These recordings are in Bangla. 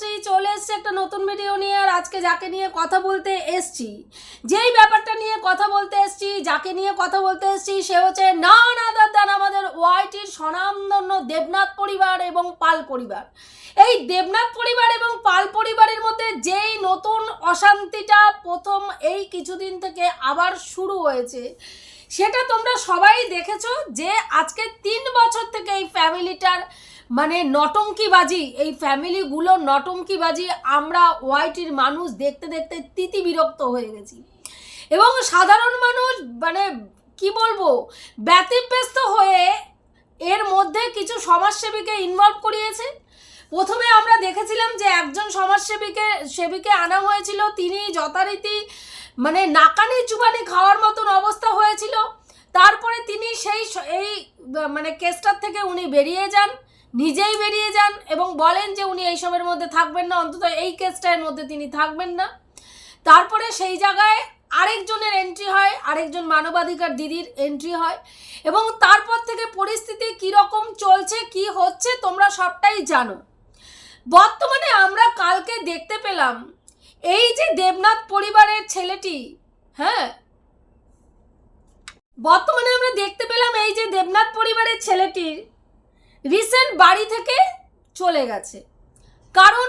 তনুশ্রী চলে এসছে একটা নতুন ভিডিও নিয়ে, আর আজকে যাকে নিয়ে কথা বলতে এসছি, যেই ব্যাপারটা নিয়ে কথা বলতে এসছি, যাকে নিয়ে কথা বলতে এসছি, সে হচ্ছে না না দাদান আমাদের ওয়াইটির স্বনামধন্য দেবনাথ পরিবার এবং পাল পরিবার। এই দেবনাথ পরিবার এবং পাল পরিবারের মধ্যে যেই নতুন অশান্তিটা প্রথম এই কিছুদিন থেকে আবার শুরু হয়েছে, সেটা তোমরা সবাই দেখেছ যে আজকে তিন বছর থেকে এই ফ্যামিলিটার মানে নটঙ্কিবাজি, এই ফ্যামিলিগুলো নটঙ্কিবাজি, আমরা ওয়াইটির মানুষ দেখতে দেখতে তিতি বিরক্ত হয়ে গেছি। এবং সাধারণ মানুষ মানে কি বলব, ব্যতিব্যস্ত হয়ে এর মধ্যে কিছু সমাজসেবীকে ইনভলভ করিয়েছে। প্রথমে আমরা দেখেছিলাম যে একজন সমাজসেবীকে, সেবীকে আনা হয়েছিল, তিনি যথারীতি মানে নাকানি চুবানি খাওয়ার মতন অবস্থা হয়েছিল। তারপরে তিনি সেই এই মানে কেসটার থেকে উনি বেরিয়ে যান। নিজেই বেরিয়ে যান এবং বলেন যে উনি এইসবের মধ্যে থাকবেন না, অন্তত এই কেসটার মধ্যে তিনি থাকবেন না। তারপরে সেই জায়গায় আরেকজনের এন্ট্রি হয়, আরেকজন মানবাধিকার দিদির এন্ট্রি হয় এবং তারপর থেকে পরিস্থিতি কীরকম চলছে, কি হচ্ছে, তোমরা সবটাই জানো। বর্তমানে আমরা কালকে দেখতে পেলাম, এই যে দেবনাথ পরিবারের ছেলেটি হ্যাঁ? বর্তমানে আমরা দেখতে পেলাম এই যে দেবনাথ পরিবারের ছেলেটির রিসেন্ট বাড়ি থেকে চলে গেছে। কারণ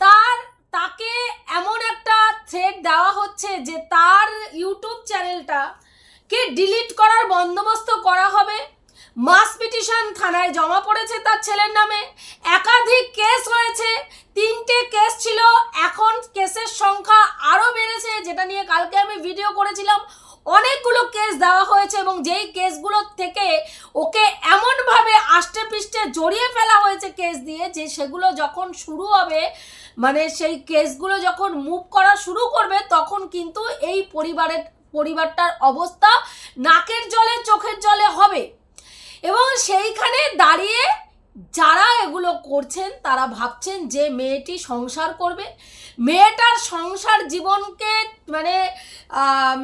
তার, তাকে এমন একটা থ্রেড দেওয়া হচ্ছে যে তার ইউটিউব চ্যানেলটা কে ডিলিট করার বন্দোবস্ত করা হবে। মাস পিটিশন থানায় জমা পড়েছে তার ছেলের নামে। একাধিক কেস হয়েছে তিনটে কেস ছিল। এখন কেসের সংখ্যা আরও বেড়েছে, যেটা নিয়ে কালকে আমি ভিডিও করেছিলাম। অনেকগুলো কেস দেওয়া হয়েছে এবং যেই কেসগুলো থেকে ওকে এমনভাবে আষ্টে পৃষ্ঠে জড়িয়ে ফেলা হয়েছে কেস দিয়ে যে সেগুলো যখন শুরু হবে মানে সেই কেসগুলো যখন মুভ করা শুরু করবে, তখন কিন্তু এই পরিবারের, পরিবারটার অবস্থা নাকের জলে, চোখের জলে হবে। এবং সেইখানে দাঁড়িয়ে যারা এগুলো করছেন, তারা ভাবছেন যে মেয়েটি সংসার করবে। মেয়েটার সংসার জীবনকে মানে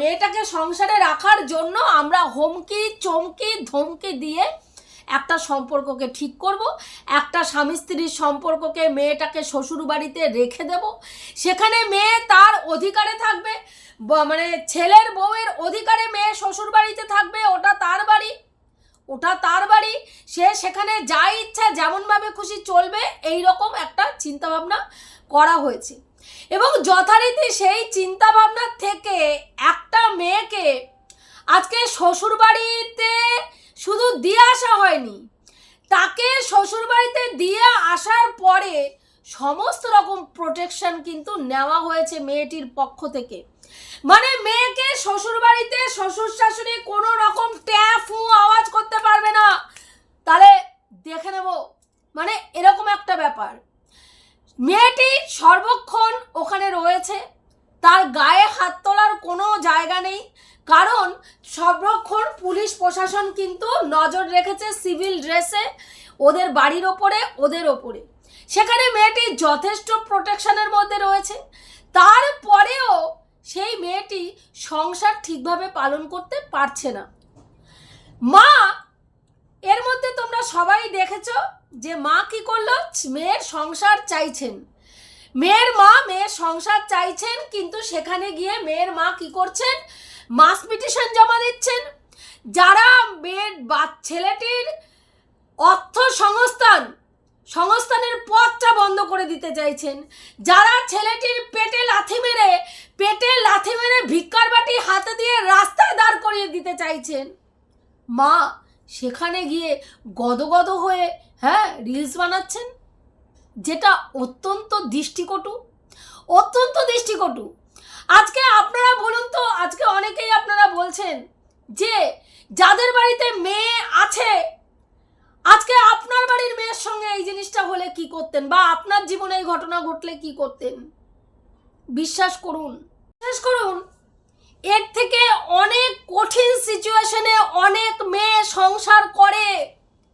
মেয়েটাকে সংসারে রাখার জন্য আমরা হুমকি, চমকি, ধমকি দিয়ে একটা সম্পর্ককে ঠিক করব। একটা স্বামী স্ত্রীর সম্পর্ককে মেয়েটাকে শ্বশুর বাড়িতে রেখে দেব। সেখানে মেয়ে তার অধিকারে থাকবে মানে ছেলের বউয়ের অধিকারে মেয়ে শ্বশুর বাড়িতে থাকবে, ওটা তার বাড়ি। ওটা তার বাড়ি। সে সেখানে যা ইচ্ছা যেমনভাবে খুশি চলবে এই রকম একটা চিন্তাভাবনা করা হয়েছে। এবং যথারীতি সেই চিন্তাভাবনা থেকে একটা মেয়েকে আজকে শ্বশুর বাড়িতে শুধু দিয়ে আসা হয়নি, তাকে শ্বশুর বাড়িতে দিয়ে আসার পরে সমস্ত রকম প্রোটেকশন কিন্তু নেওয়া হয়েছে মেয়েটির পক্ষ থেকে। মানে মেয়েকে শ্বশুর বাড়িতে শ্বশুর শাশুড়ি কোনো রকম ট্যাপ ফু আওয়াজ করতে পারবে না। তাহলে দেখে নেব। মানে এরকম একটা ব্যাপার। মেয়েটি সর্বক্ষণ ওখানে রয়েছে। তার গায়ে হাত তোলার কোনো জায়গা নেই। কারণ সর্বক্ষণ পুলিশ প্রশাসন কিন্তু নজর রেখেছে সিভিল ড্রেসে, ওদের বাড়ির ওপরে, ওদের ওপরে। সেখানে মেয়েটি যথেষ্ট প্রোটেকশনের মধ্যে রয়েছে। তারপরেও সেই মেয়েটি সংসার ঠিকভাবে পালন করতে পারছে না। মা, এর মধ্যে তোমরা সবাই দেখেছ যে মা কি করল? মেয়ের সংসার চাইছেন। মেয়ের মা, মেয়ের সংসার চাইছেন, কিন্তু সেখানে গিয়ে মেয়ের মা কি করছেন? মাস পিটিশন জমা দিচ্ছেন। যারা মেয়ের বা, ছেলেটির অর্থ সংস্থান সংস্থানের পথটা বন্ধ করে দিতে চাইছেন। যারা ছেলেটির পেটে লাথি মেরে, পেটে লাথি মেরে ভিক্ষার বাটি হাতে দিয়ে রাস্তায় দাঁড় করিয়ে দিতে চাইছেন। মা, সেখানে গিয়ে গদগদ হয়ে হ্যাঁ রিলস বানাচ্ছেন? যেটা অত্যন্ত দৃষ্টিকটু। অত্যন্ত দৃষ্টিকটু। আজকে আপনারা বলুন তো, আজকে অনেকেই আপনারা বলছেন যে, যাদের বাড়িতে মেয়ে আছে আজকে আপনার বাড়ির মেয়ের সঙ্গে এই জিনিসটা হলে কি করতেন? বা আপনার জীবনে এই ঘটনা ঘটলে কি করতেন? বিশ্বাস করুন। বিশ্বাস করুন, এর থেকে অনেক কঠিন সিচুয়েশনে অনেক মেয়ে সংসার করে,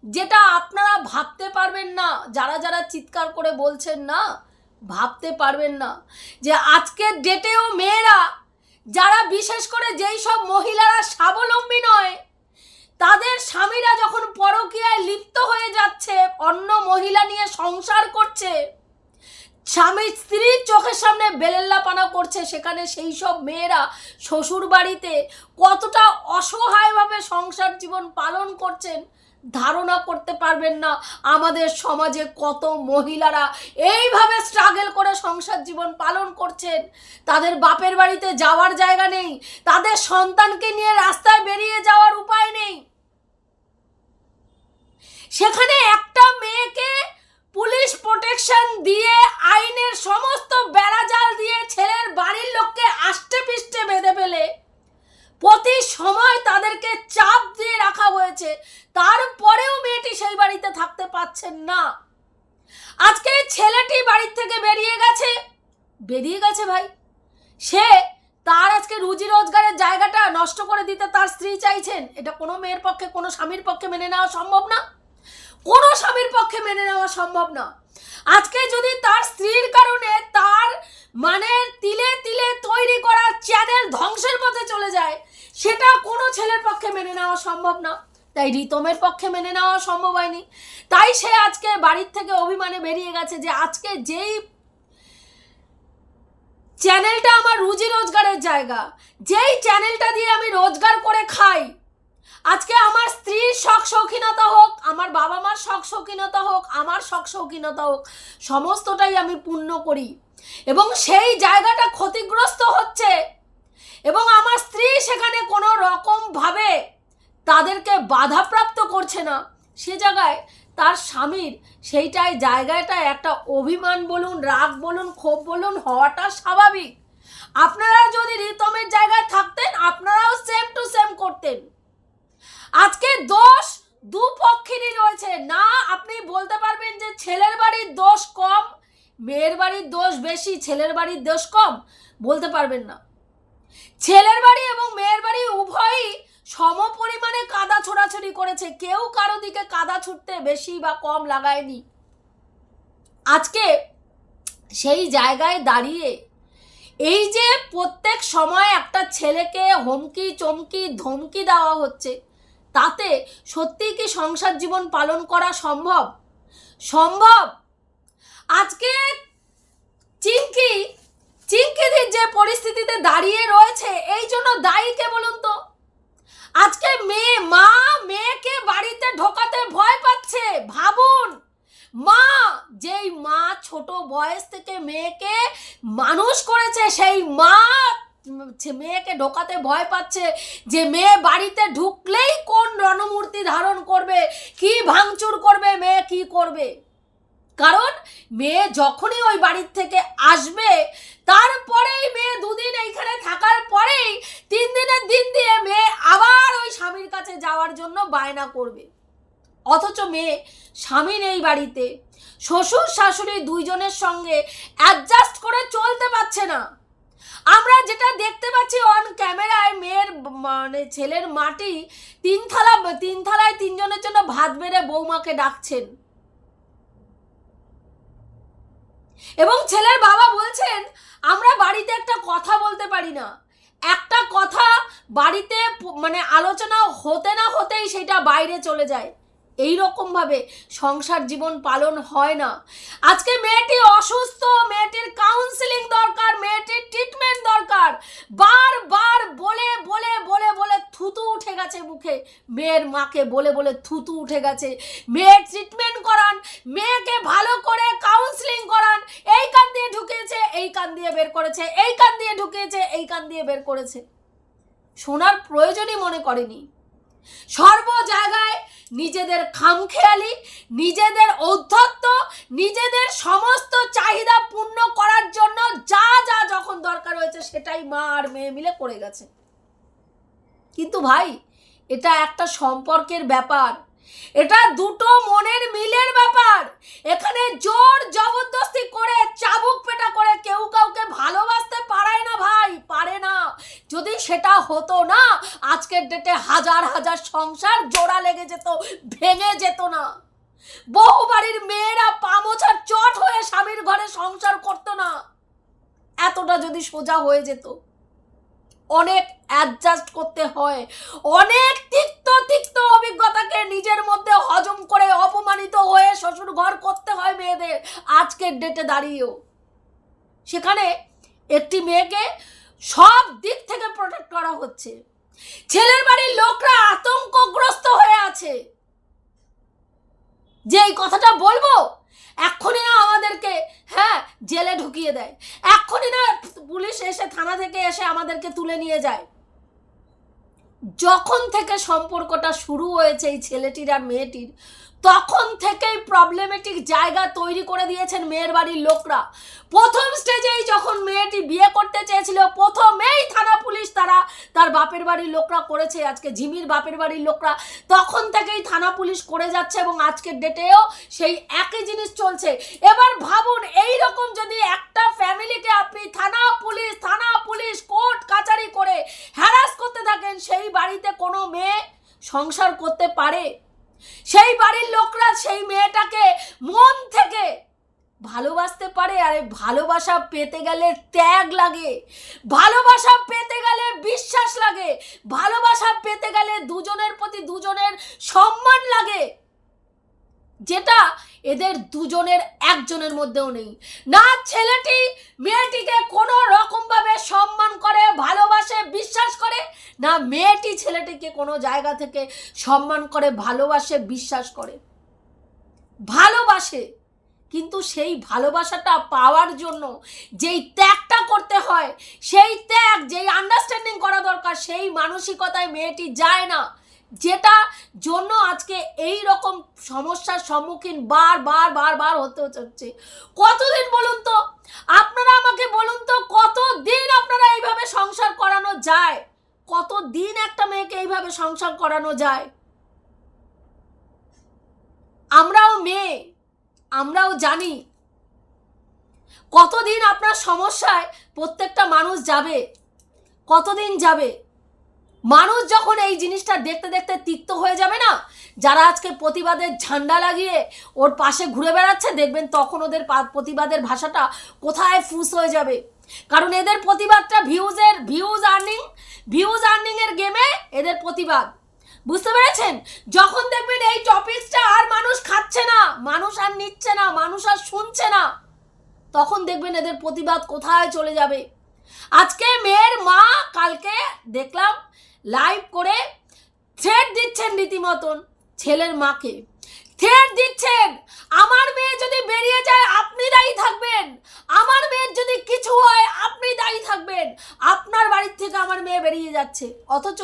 যেটা আপনারা ভাবতে পারবেন না। যারা যারা চিৎকার করে বলছেন না, ভাবতে পারবেন না যে আজকের ডেটেও মেয়েরা, যারা বিশেষ করে যেই সব মহিলারা স্বাবলম্বী নয় তাদের স্বামীরা যখন পরকীয়ায় লিপ্ত হয়ে যাচ্ছে অন্য মহিলা নিয়ে সংসার করছে। স্বামী স্ত্রীর চোখের সামনে বেলেল্লাপানা করছে। সেখানে সেই সব মেয়েরা শ্বশুর বাড়িতে কতটা অসহায়ভাবে সংসার জীবন পালন করছেন ধারণা করতে পারবেন না। আমাদের সমাজে কত মহিলারা এইভাবে স্ট্রাগল করে সংসার জীবন পালন করছেন। তাদের বাপের বাড়িতে যাওয়ার জায়গা নেই। তাদের সন্তানকে নিয়ে রাস্তায় বেরিয়ে যাওয়ার উপায় নেই। সেখানে একটা মেয়েকে পুলিশ প্রোটেকশন দিয়ে আইনের সমস্ত বেড়াজাল দিয়ে ছেলের বাড়ির লোককে আষ্টে পিষ্টে বেঁধে ফেলে। প্রতি সময় তাদেরকে চাপ দিয়ে রাখা হয়েছে। তারপরেও মেয়েটি সেই বাড়িতে থাকতে পাচ্ছেন না। আজকে ছেলেটি বাড়ির থেকে বেরিয়ে গেছে। বেরিয়ে গেছে ভাই। সে তার আজকে রুজি রোজগারের জায়গাটা নষ্ট করে দিতে তার স্ত্রী চাইছেন। এটা কোনো মেয়ের পক্ষে, কোনো স্বামীর পক্ষে মেনে নেওয়া সম্ভব না। কোনো স্বামীর পক্ষে মেনে নেওয়া সম্ভব না। আজকে যদি তার স্ত্রীর কারণে তার মানে তিলে তিলে তৈরি করা চ্যানেল ধ্বংসের পথে চলে যায়, সেটা কোনো ছেলের পক্ষে মেনে নেওয়া সম্ভব না। তাই রিতমের পক্ষে মেনে নেওয়া সম্ভব হয়নি। তাই সে আজকে বাড়ির থেকে অভিমানে বেরিয়ে গেছে যে আজকে যেই চ্যানেলটা আমার রুজি রোজগারের জায়গা, যেই চ্যানেলটা দিয়ে আমি রোজগার করে খাই আজকে আমার স্ত্রীর শখ শৌখিনতা হোক, আমার বাবা মার শখ শৌখিনতা হোক, আমার শখ শৌখিনতা হোক, সমস্তটাই আমি পূর্ণ করি। এবং সেই জায়গাটা ক্ষতিগ্রস্ত হচ্ছে। এবং আমার স্ত্রী সেখানে কোনো রকমভাবে তাদেরকে বাধাপ্রাপ্ত করছে না। সে জায়গায় তার স্বামীর সেইটাই জায়গাটা একটা অভিমান বলুন, রাগ বলুন, ক্ষোভ বলুন হওয়াটা স্বাভাবিক। আপনারা যদি রিতমের জায়গায় থাকতেন, আপনারাও সেম টু সেম করতেন। আজকে দোষ দু পক্ষেরই রয়েছে। না, আপনি বলতে পারবেন যে ছেলের বাড়ির দোষ কম, মেয়ের বাড়ির দোষ বেশি, ছেলের বাড়ির দোষ কম। বলতে পারবেন না। ছেলের বাড়ি এবং মেয়ের বাড়ি উভয়ই সম পরিমাণে কাদা ছোড়াছড়ি করেছে। কেউ কারও দিকে কাদা ছুটতে বেশি বা কম লাগায়নি। আজকে সেই জায়গায় দাঁড়িয়ে এই যে প্রত্যেক সময় একটা ছেলেকে হুমকি চমকি ধমকি দেওয়া হচ্ছে তাতে সত্যিই কি সংসার জীবন পালন করা সম্ভব? সম্ভব? আজকে চিঙ্কি, চিঙ্কিদির যে পরিস্থিতিতে দাঁড়িয়ে রয়েছে, এই জন্য দায়ী কে বলুন তো? আজকে মেয়ে, মা মেয়েকে বাড়িতে ঢোকাতে ভয় পাচ্ছে, ভাবুন। মা, যেই মা ছোট বয়স থেকে মেয়েকে মানুষ করেছে, সেই মা মেয়েকে ঢোকাতে ভয় পাচ্ছে, যে মেয়ে বাড়িতে ঢুকলেই কোন রণমূর্তি ধারণ করবে, কি ভাঙচুর করবে, মেয়ে কি করবে? কারণ মেয়ে যখনই ওই বাড়ির থেকে আসবে, তারপরেই মেয়ে দুদিন এইখানে থাকার পরেই তিন দিনের দিন দিয়ে মেয়ে আবার ওই স্বামীর কাছে যাওয়ার জন্য বায়না করবে। অথচ মেয়ে স্বামী নেই বাড়িতে, শ্বশুর শাশুড়ি দুইজনের সঙ্গে অ্যাডজাস্ট করে চলতে পারছে না। আমরা যেটা দেখতে পাচ্ছি অন ক্যামেরায় মেয়ের মানে ছেলের মাটি তিন থালা তিন থালায় তিনজনের জন্য ভাত বেড়ে বৌমাকে ডাকছেন। এবং ছেলের বাবা বলছেন, আমরা বাড়িতে একটা কথা বলতে পারি না। একটা কথা বাড়িতে মানে আলোচনা হতে না হতেই সেটা বাইরে চলে যায়। এই রকম ভাবে সংসার জীবন পালন হয় না। আজকে মেয়েটি অসুস্থ, মেয়েটির কাউন্সিলিং দরকার, মেয়েটির ট্রিটমেন্ট দরকার। বারবার বলে বলে বলে বলে থুতু উঠে গেছে মুখে। মেয়ের মাকে বলে বলে থুতু উঠে গেছে। মেয়ের ট্রিটমেন্ট করান, মেয়েকে ভালো করে কাউন্সিলিং করান। এই কান দিয়ে ঢুকিয়েছে, এই কান দিয়ে বের করেছে, এই কান দিয়ে ঢুকিয়েছে, এই কান দিয়ে বের করেছে। শোনার প্রয়োজনই মনে করেনি। সর্ব জায়গায় নিজেদের খামখেয়ালি, নিজেদের ঔদ্ধত্য, নিজেদের সমস্ত চাহিদা পূর্ণ করার জন্য যা যা যখন দরকার হয়েছে সেটাই মা আর মেয়ে মিলে করে গেছে। কিন্তু ভাই, এটা একটা সম্পর্কের ব্যাপার। এটা দুটো মনের মিলের ব্যাপার। এখানে জোর জবরদস্তি করে চাবুক পেটা করে কেউ কাউকে ভালোবাসতে পারায় না ভাই, পারে না। যদি সেটা হতো না, আজকের ডেটে হাজার হাজার সংসার জোড়া লেগে যেত, ভেঙে যেত না। বহু বাড়ির মেয়েরা পামোছার চট হয়ে স্বামীর ঘরে সংসার করতো না। এতটা যদি সোজা হয়ে যেত। অনেক অ্যাডজাস্ট করতে হয়। অনেক তিক্ত তিক্ত অভিজ্ঞতাকে নিজের মধ্যে হজম করে অপমানিত হয়ে শ্বশুর ঘর করতে হয় মেয়েদের। আজকের ডেটে দাঁড়িয়েও। সেখানে একটি মেয়েকে সব দিক থেকে প্রোটেক্ট করা হচ্ছে। ছেলের বাড়ির লোকরা আতঙ্কগ্রস্ত হয়ে আছে। যে এই কথাটা বলব এক্ষুনি না আমাদেরকে হ্যাঁ জেলে ঢুকিয়ে দেয়। এক্ষুনি না পুলিশ এসে থানা থেকে এসে আমাদেরকে তুলে নিয়ে যায়। যখন থেকে সম্পর্কটা শুরু হয়েছে এই ছেলেটির আর মেয়েটির, তখন থেকেই প্রবলেমেটিক জায়গা তৈরি করে দিয়েছেন মেয়ের বাড়ির লোকরা। প্রথম স্টেজেই যখন মেয়েটি বিয়ে করতে চেয়েছিল, প্রথমেই থানা পুলিশ তারা তার বাপের বাড়ির লোকরা করেছে, আজকে ঝিমির বাপের বাড়ির লোকরা। তখন থেকেই থানা পুলিশ করে যাচ্ছে এবং আজকের ডেটেও সেই একই জিনিস চলছে। এবার ভাবুন এই রকম যদি একটা ফ্যামিলিকে আপনি থানা পুলিশ থানা পুলিশ, কোর্ট, কাচারি করে হ্যারাস করতে থাকেন, সেই বাড়িতে কোনো মেয়ে সংসার করতে পারে? সেই বাড়ির লোকরা সেই মেয়েটাকে মন থেকে ভালোবাসতে পারে, আরে ভালোবাসা পেতে গেলে ত্যাগ লাগে, ভালোবাসা পেতে গেলে বিশ্বাস লাগে, ভালোবাসা পেতে গেলে দুজনের প্রতি দুজনের সম্মান লাগে। যেটা এদের দুজনের একজনের মধ্যেও নেই। না ছেলেটি মেয়েটিকে কোনো রকমভাবে সম্মান করে, ভালোবাসে, বিশ্বাস করে, না মেয়েটি ছেলেটিকে কোনো জায়গা থেকে সম্মান করে, ভালোবাসে, বিশ্বাস করে। ভালোবাসে, কিন্তু সেই ভালোবাসাটা পাওয়ার জন্য যেই ত্যাগটা করতে হয়, সেই ত্যাগ, যেই আন্ডারস্ট্যান্ডিং করা দরকার, সেই মানসিকতায় মেয়েটি যায় না। যেটা জন্য আজকে এই রকম সমস্যার সম্মুখীন বার বার বার বার হতে হচ্ছে। কতদিন বলুন তো? আপনারা আমাকে বলুন তো, কতদিন আপনারা এইভাবে সংসার করানো যায়? কতদিন একটা মেয়েকে এইভাবে সংসার করানো যায়? আমরাও মেয়ে, আমরাও জানি। কতদিন আপনার সমস্যায় প্রত্যেকটা মানুষ যাবে? কতদিন যাবে? মানুষ যখন এই জিনিসটা দেখতে দেখতে তিক্ত হয়ে যাবে না, যারা আজকে প্রতিবাদের ঝান্ডা লাগিয়ে ওর পাশে ঘুরে বেড়াচ্ছে, দেখবেন তখন ওদের প্রতিবাদের ভাষাটা কোথায় ফুস হয়ে যাবে। কারণ এদের প্রতিবাদটা ভিউজের ভিউজ আর্নিং ভিউজ আর্নিং এর গেমে এদের প্রতিবাদ। বুঝতে পেরেছেন? যখন দেখবেন এই টপিকসটা আর মানুষ খাচ্ছে না, মানুষ আর নিচ্ছে না, মানুষ আর শুনছে না, তখন দেখবেন এদের প্রতিবাদ কোথায় চলে যাবে। আজকে মেয়ের মা কালকে দেখলাম লাইভ করে থ্রেড দিচ্ছেন রীতিমতন ছেলের মাকে। থ্রেড দিচ্ছেন। আমার মেয়ে যদি বেরিয়ে যায়, আপনি দায়ী থাকবেন। আমার মেয়ের যদি কিছু হয়, আপনি দায়ী থাকবেন। আপনার বাড়ির থেকে আমার মেয়ে বেরিয়ে যাচ্ছে। অথচ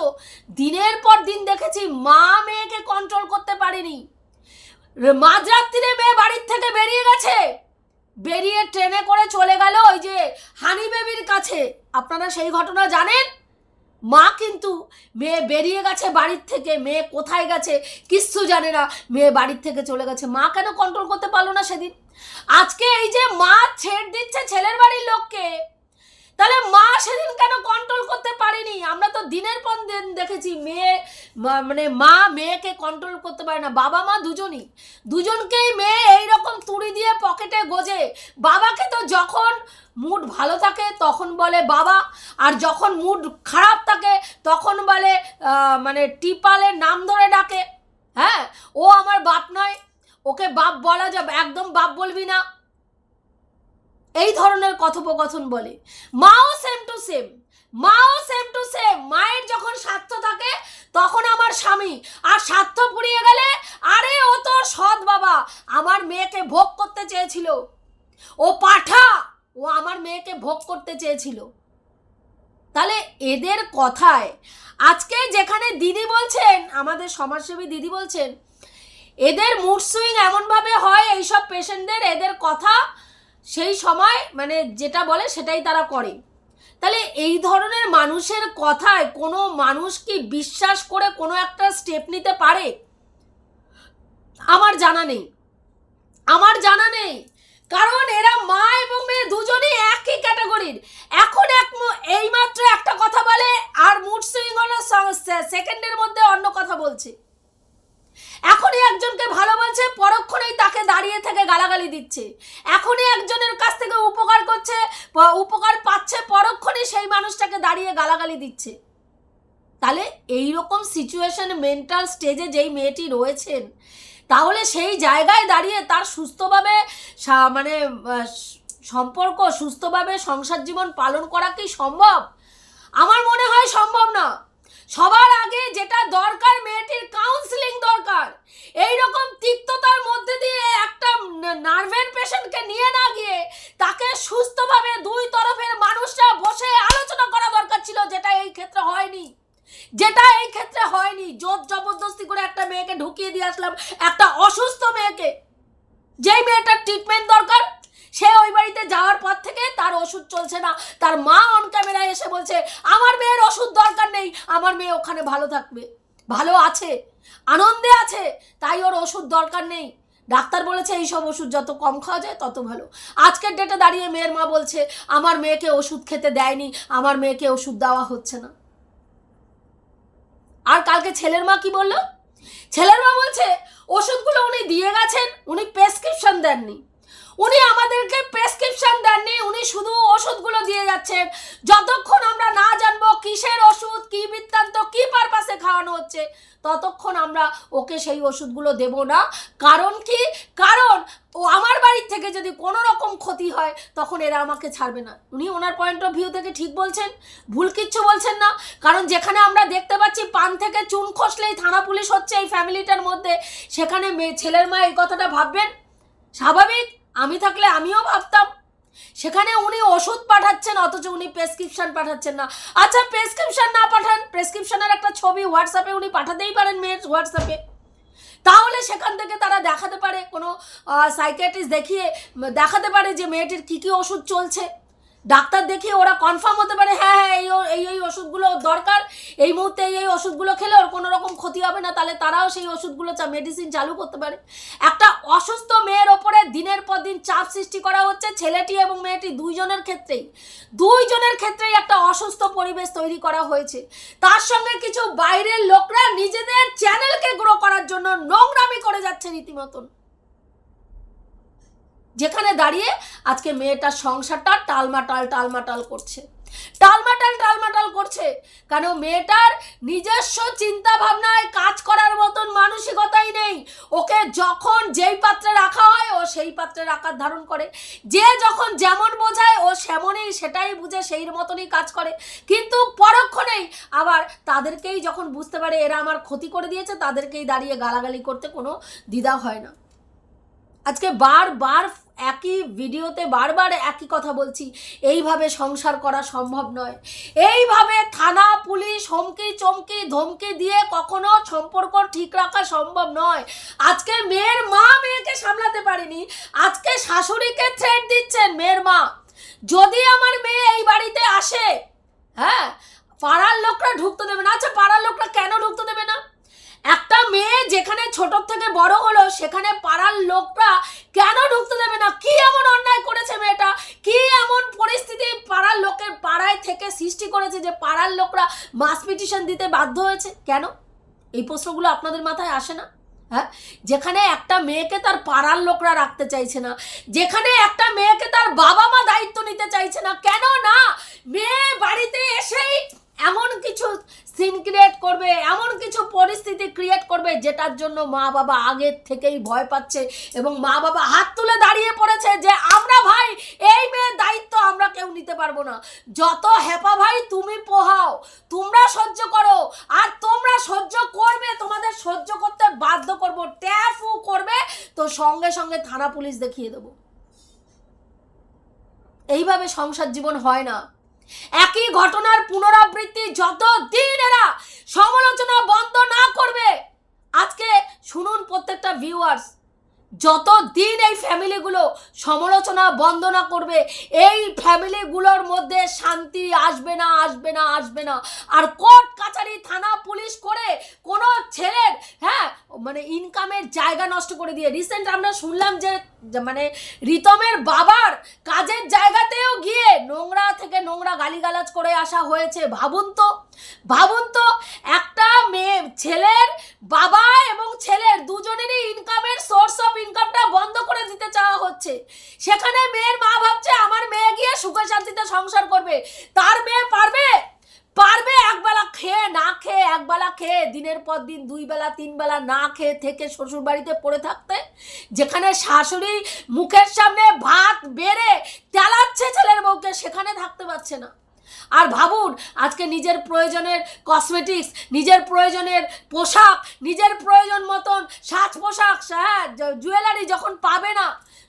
দিনের পর দিন দেখেছি মা মেয়েকে কন্ট্রোল করতে পারেনি। মাঝরাত্রিরে মেয়ে বাড়ির থেকে বেরিয়ে গেছে। বেরিয়ে ট্রেনে করে চলে গেল ওই যে হানি বেবির কাছে। আপনারা সেই ঘটনা জানেন? মা কিন্তু মেয়ে বেরিয়ে গেছে বাড়ির থেকে, মেয়ে কোথায় গেছে কিচ্ছু জানে না, মেয়ে বাড়ির থেকে চলে গেছে। মা কেন কন্ট্রোল করতে পারল না সেদিন? আজকে এই যে মা ছেড় দিচ্ছে ছেলের বাড়ির লোককে তাহলে মা সেদিন কেন কন্ট্রোল করতে পারেনি? আমরা তো দিনের পর দিন দেখেছি মেয়ে মানে মা মেয়েকে কন্ট্রোল করতে পারে না। বাবা, মা দুজনই। দুজনকেই মেয়ে এইরকম তুড়ি দিয়ে পকেটে গোজে। বাবাকে তো যখন মুড ভালো থাকে, তখন বলে বাবা। আর যখন মুড খারাপ থাকে, তখন বলে মানে টিপালের নাম ধরে ডাকে। হ্যাঁ? ও আমার বাপ নয়। ওকে বাপ বলা যাবে, একদম বাপ বলবি না। এই ধরনের কথোপকথন বলে। মাও সেম টু সেম মাও সেম টু সেম মায়ের যখন স্বার্থ থাকে, তখন আমার স্বামী। আর স্বার্থ পুড়িয়ে গেলে, আরে ও তো সৎ বাবা, আমার মেয়েকে ভোগ করতে চেয়েছিল। ও পাঠা, ও আমার মেয়েকে ভোগ করতে চেয়েছিল। তাহলে এদের কথায়, আজকে যেখানে দিদি বলছেন, আমাদের সমাজসেবী দিদি বলছেন, এদের মুড সুইং এমনভাবে হয়, এইসব পেশেন্টদের এদের কথা সেই সময় মানে যেটা বলে সেটাই তারা করে। তাহলে এই ধরনের মানুষের কথায় কোনো মানুষ কি বিশ্বাস করে কোনো একটা স্টেপ নিতে পারে? আমার জানা নেই। আমার জানা নেই। কারণ এরা মা এবং মেয়ে দুজনেই একই ক্যাটাগরির এখন এক এইমাত্র একটা কথা বলে আর মুড সুইং হলো সেকেন্ডের মধ্যে অন্য কথা বলছে। এখনই একজনকে ভালো বলছে, পরক্ষণেই তাকে দাঁড়িয়ে থেকে গালাগালি দিচ্ছে। এখনই একজনের কাছ থেকে উপকার করছে উপকার পাচ্ছে, পরক্ষণেই সেই মানুষটাকে দাঁড়িয়ে গালাগালি দিচ্ছে। তাহলে এই রকম সিচুয়েশন মেন্টাল স্টেজে যেই মেয়েটি রয়েছেন, তাহলে সেই জায়গায় দাঁড়িয়ে তার সুস্থভাবে মানে সম্পর্ক, সুস্থভাবে সংসার জীবন পালন করা কি সম্ভব? আমার মনে হয় সম্ভব না। সবার আগে যেটা দরকার মেয়েটির কাউন্সিলিং দরকার। এই রকম তিক্ততার মধ্যে দিয়ে একটা নার্ভের পেশেন্টকে নিয়ে না গিয়ে তাকে সুস্থভাবে দুই তরফের মানুষরা বসে আলোচনা করা দরকার ছিল, যেটা এই ক্ষেত্রে হয়নি। যেটা এই ক্ষেত্রে হয়নি। জোর জবরদস্তি করে একটা মেয়েকে ঢুকিয়ে দিয়ে আসলাম, একটা অসুস্থ মেয়েকে। যেই মেয়েটার ট্রিটমেন্ট দরকার সে ওই বাড়িতে যাওয়ার পর থেকে তার ওষুধ চলছে না। তার মা অন ক্যামেরায় এসে বলছে, আমার মেয়ের ওষুধ দরকার নেই, আমার মেয়ে ওখানে ভালো থাকবে। ভালো আছে, আনন্দে আছে, তাই ওর ওষুধ দরকার নেই। ডাক্তার বলেছে, এইসব ওষুধ যত কম খাওয়া যায়, তত ভালো। আজকের ডেটে দাঁড়িয়ে মেয়ের মা বলছে, আমার মেয়েকে ওষুধ খেতে দেয়নি, আমার মেয়েকে ওষুধ দেওয়া হচ্ছে না। আর কালকে ছেলের মা কি বলল? ছেলের মা বলছে, ওষুধগুলো উনি দিয়ে গেছেন, উনি প্রেসক্রিপশন দেননি। উনি আমাদেরকে প্রেসক্রিপশন দেননি, উনি শুধু ওষুধগুলো দিয়ে যাচ্ছেন। যতক্ষণ আমরা না জানব কিসের ওষুধ, কি বৃত্তান্ত, কি পারপাসে খাওয়ানো হচ্ছে, ততক্ষণ আমরা ওকে সেই ওষুধগুলো দেব না। কারণ কি? কারণ ও আমার বাড়ির থেকে যদি কোনো রকম ক্ষতি হয়, তখন এরা আমাকে ছাড়বে না। উনি ওনার পয়েন্ট অফ ভিউ থেকে ঠিক বলছেন, ভুল কিচ্ছু বলছেন না। কারণ যেখানে আমরা দেখতে পাচ্ছি, পান থেকে চুন খসলেই থানা পুলিশ হচ্ছে এই ফ্যামিলিটার মধ্যে। সেখানে মেয়ে ছেলের মা এই কথাটা ভাববেন? স্বাভাবিক? আমি থাকলে আমিও ভাবতাম। সেখানে উনি ওষুধ পাঠাচ্ছেন, অথচ উনি প্রেসক্রিপশন পাঠাচ্ছেন না। আচ্ছা প্রেসক্রিপশন না পাঠান প্রেসক্রিপশনের একটা ছবি হোয়াটসঅ্যাপে উনি পাঠাতেই পারেন মেয়ের হোয়াটসঅ্যাপে তাহলে সেখান থেকে তারা দেখাতে পারে, কোনো সাইকিয়াট্রিস্ট দেখিয়ে দেখাতে পারে যে মেয়েটির কী কী ওষুধ চলছে। ডাক্তার দেখিয়ে ওরা কনফার্ম হতে পারে হ্যাঁ হ্যাঁ এই এই এই ওষুধগুলো দরকার, এই মুহূর্তে এই এই ওষুধগুলো খেলে ওর কোনো রকম ক্ষতি হবে না, তাহলে তারাও সেই ওষুধগুলো চা মেডিসিন চালু করতে পারে। একটা অসুস্থ মেয়ের ওপরে দিনের পর দিন চাপ সৃষ্টি করা হচ্ছে, ছেলেটি এবং মেয়েটি দুইজনের ক্ষেত্রেই। দুইজনের ক্ষেত্রেই একটা অসুস্থ পরিবেশ তৈরি করা হয়েছে। তার সঙ্গে কিছু বাইরের লোকরা নিজেদের চ্যানেলকে গ্রো করার জন্য নোংরামি করে যাচ্ছে রীতিমতন। যেখানে দাঁড়িয়ে আজকে মেয়েটার সংসারটা টালমাটাল টালমাটাল করছে। টালমাটাল টালমাটাল করছে। কারণ মেয়েটার নিজস্ব চিন্তা ভাবনায় কাজ করার মতন মানসিকতাই নেই। ওকে যখন যেই পাত্রে রাখা হয়, ও সেই পাত্রে রাখার ধারণ করে। যে যখন যেমন বোঝায়, ও সেমনই সেটাই বুঝে, সেই মতনই কাজ করে। কিন্তু পরক্ষণেই আবার তাদেরকেই যখন বুঝতে পারে, এরা আমার ক্ষতি করে দিয়েছে, তাদেরকেই দাঁড়িয়ে গালাগালি করতে কোনো দ্বিধা হয় না। আজকে বারবার একই ভিডিওতে বারবার একই কথা বলছি, এইভাবে সংসার করা সম্ভব নয়। এইভাবে থানা, পুলিশ, হুমকি, চমকি, ধমকি দিয়ে কখনো সম্পর্ক ঠিক রাখা সম্ভব নয়। আজকে মেয়ের মা মেয়েকে সামলাতে পারেনি, আজকে শাশুড়িকে থ্রেট দিচ্ছেন মেয়ের মা। যদি আমার মেয়ে এই বাড়িতে আসে হ্যাঁ পাড়ার লোকরা ঢুকতে দেবে না আচ্ছা পাড়ার লোকরা কেন ঢুকতে দেবে না? একটা মেয়ে যেখানে ছোট থেকে বড় হলো, সেখানে পাড়ার লোকরা কেন ঢুকতে দেবে না? কি এমন অন্যায় করেছে মেয়েটা? কি এমন পরিস্থিতি পাড়ার লোকের পাড়ায় থেকে সৃষ্টি করেছে যে পাড়ার লোকরা মাস পিটিশন দিতে বাধ্য হয়েছে? কেন? এই প্রশ্নগুলো আপনাদের মাথায় আসে না? হ্যাঁ? যেখানে একটা মেয়েকে তার পাড়ার লোকরা রাখতে চাইছে না, যেখানে একটা মেয়েকে তার বাবা মা দায়িত্ব নিতে চাইছে না, কেন না? মেয়ে বাড়িতে এসেই এমন কিছু সিন ক্রিয়েট করবে, এমন কিছু পরিস্থিতি ক্রিয়েট করবে যেটার জন্য মা বাবা আগের থেকেই ভয় পাচ্ছে এবং মা বাবা হাত তুলে দাঁড়িয়ে পড়েছে যে, আমরা ভাই, এই মেয়ের দায়িত্ব আমরা কেউ নিতে পারব না। যত হেপা ভাই তুমি পোহাও, তোমরা সহ্য করো, আর তোমরা সহ্য করবে, তোমাদের সহ্য করতে বাধ্য করব, ট্যাফু করবে, তো সঙ্গে সঙ্গে থানা পুলিশ দেখিয়ে দেবো। এইভাবে সংসার জীবন হয় না। একই ঘটনার পুনরাবৃত্তি যত দিন এরা সমালোচনা বন্ধ না করবে আজকে শুনুন প্রত্যেকটা ভিউয়ার্স যত দিন এই ফ্যামিলিগুলো সমালোচনা বন্ধ না করবে, এই ফ্যামিলিগুলোর মধ্যে শান্তি আসবে না আসবে না আসবে না। আর কোর্ট কাছারি থানা, পুলিশ করে কোনো ছেলের হ্যাঁ মানে ইনকামের জায়গা নষ্ট করে দিয়ে রিসেন্ট আমরা শুনলাম যে মানে রিতমের বাবার কাজের জায়গাতেও গিয়ে নোংরা থেকে নোংরা গালিগালাজ করে আসা হয়েছে। ভাবুন তো। ভাবুন তো, একটা মেয়ে, ছেলের বাবা এবং ছেলের দুজনেরই ইনকামের সোর্স অফ ইনকামটা বন্ধ করে দিতে চাওয়া হচ্ছে। সেখানে মেয়ের মা ভাবছে, আমার মেয়ে গিয়ে সুখে শান্তিতে সংসার করবে। তার মেয়ে পারবে? পারবে, একবেলা খেয়ে না খেয়ে, একবেলা খেয়ে, দিনের পর দিন দুই বেলা তিন বেলা না খেয়ে থেকে শ্বশুর বাড়িতে পড়ে থাকতে? যেখানে শাশুড়ি মুখের সামনে ভাত বেড়ে তেলাচ্ছে ছেলের বউকে, সেখানে থাকতে পারছে না। আর ভাবুন, আজকে নিজের প্রয়োজনের কসমেটিক্স নিজের প্রয়োজনের পোশাক, নিজের প্রয়োজন মতন সাজ পোশাক হ্যাঁ জুয়েলারি যখন পাবে না,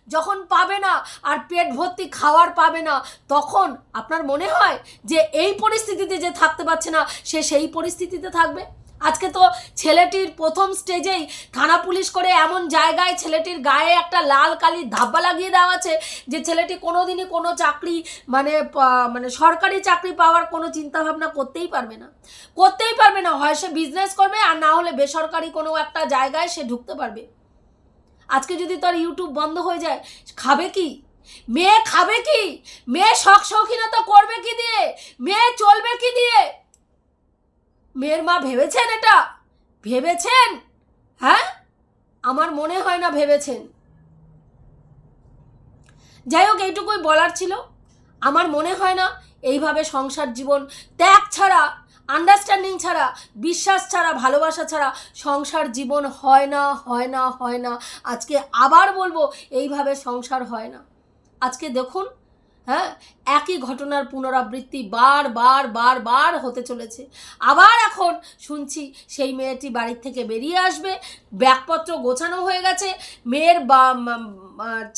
যখন পাবে না আর পেট ভর্তি খাওয়ার পাবে না, তখন আপনার মনে হয় যে এই পরিস্থিতিতে যে থাকতে পারছে না, সে সেই পরিস্থিতিতে থাকবে? আজকে তো ছেলেটির প্রথম স্টেজেই থানা পুলিশ করে এমন জায়গায় ছেলেটির গায়ে একটা লাল কালির ধাব্বা লাগিয়ে দেওয়া আছে যে ছেলেটি কোনোদিনই কোনো চাকরি মানে মানে সরকারি চাকরি পাওয়ার কোনো চিন্তাভাবনা করতেই পারবে না। করতেই পারবে না, হয় সে বিজনেস করবে আর না হলে বেসরকারি কোনো একটা জায়গায় সে ঢুকতে পারবে। আজকে যদি তার ইউটিউব বন্ধ হয়ে যায়, খাবে কি? মেয়ে খাবে কি? মেয়ে শখ শৌখিনতা করবে কি দিয়ে? মেয়ে চলবে কি দিয়ে? মেয়ের মা ভেবেছেন এটা? ভেবেছেন? হ্যাঁ? আমার মনে হয় না ভেবেছেন। যাই হোক, এইটুকুই বলার ছিল। আমার মনে হয় না এইভাবে সংসার জীবন ত্যাগ ছাড়া আন্ডারস্ট্যান্ডিং ছাড়া, বিশ্বাস ছাড়া, ভালোবাসা ছাড়া সংসার জীবন হয় না হয় না হয় না। আজকে আবার বলব, এইভাবে সংসার হয় না। আজকে দেখুন হ্যাঁ? একই ঘটনার পুনরাবৃত্তি বার বার বার বার হতে চলেছে। আবার এখন শুনছি সেই মেয়েটি বাড়ির থেকে বেরিয়ে আসবে, ব্যাগপত্র গোছানো হয়ে গেছে, মেয়ের বা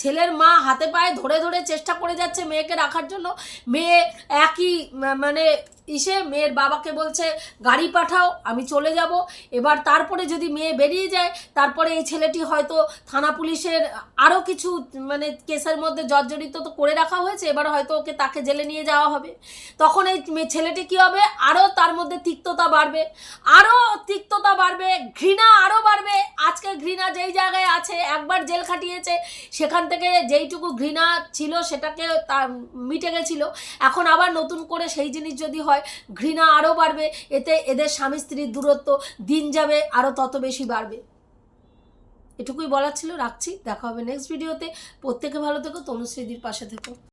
ছেলের মা হাতে পায়ে ধরে ধরে চেষ্টা করে যাচ্ছে মেয়েকে রাখার জন্য। মেয়ে একই মানে ইসে, মেয়ের বাবাকে বলছে, গাড়ি পাঠাও, আমি চলে যাব। এবার তারপরে যদি মেয়ে বেরিয়ে যায়, তারপরে এই ছেলেটি হয়তো থানা পুলিশের আরও কিছু মানে কেসের মধ্যে জর্জরিত তো করে রাখা হয়েছে, এবার হয়তো ওকে তাকে জেলে নিয়ে যাওয়া হবে। তখন এই ছেলেটি কী হবে? আরও তার মধ্যে তিক্ততা বাড়বে আরও তিক্ততা বাড়বে, ঘৃণা আরও বাড়বে। আজকে ঘৃণা যেই জায়গায় আছে, একবার জেল খাটিয়েছে সেখান থেকে যেইটুকু ঘৃণা ছিল সেটাকে তা মিটে গেছিল। এখন আবার নতুন করে সেই জিনিস যদি হয়, ঘৃণা আরও বাড়বে, এতে এদের স্বামী স্ত্রীর দূরত্ব দিন যাবে, আরও তত বেশি বাড়বে। এটুকুই বলার ছিল, রাখছি। দেখা হবে নেক্সট ভিডিওতে প্রত্যেকে ভালো থেকো, তনুশ্রীদির পাশে থেকো।